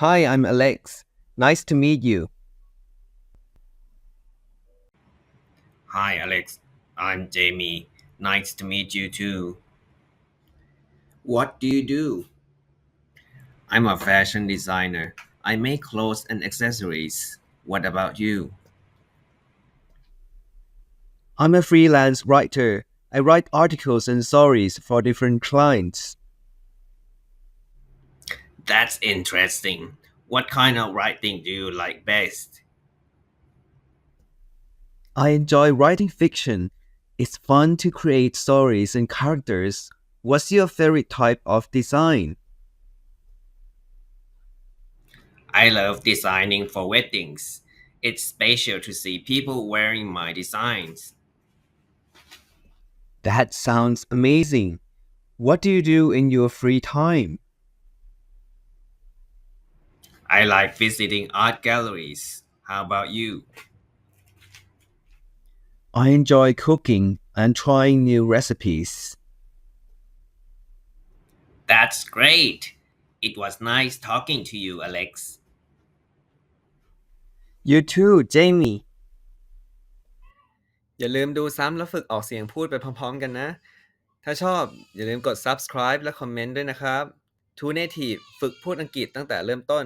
Hi, I'm Alex. Nice to meet you. Hi, Alex. I'm Jamie. Nice to meet you too. What do you do? I'm a fashion designer. I make clothes and accessories. What about you? I'm a freelance writer. I write articles and stories for different clients. That's interesting. What kind of writing do you like best? I enjoy writing fiction. It's fun to create stories and characters. What's your favorite type of design? I love designing for weddings. It's special to see people wearing my designs. That sounds amazing. What do you do in your free time? I like visiting art galleries. How about you? I enjoy cooking and trying new recipes. That's great. It was nice talking to you, Alex. You too, Jamie. อย่าลืมดูซ้ำแล้วฝึกออกเสียงพูดไปพร้อมๆกันนะ ถ้าชอบอย่าลืมกด subscribe และคอมเมนต์ด้วยนะครับ To Native ฝึกพูดอังกฤษตั้งแต่เริ่มต้น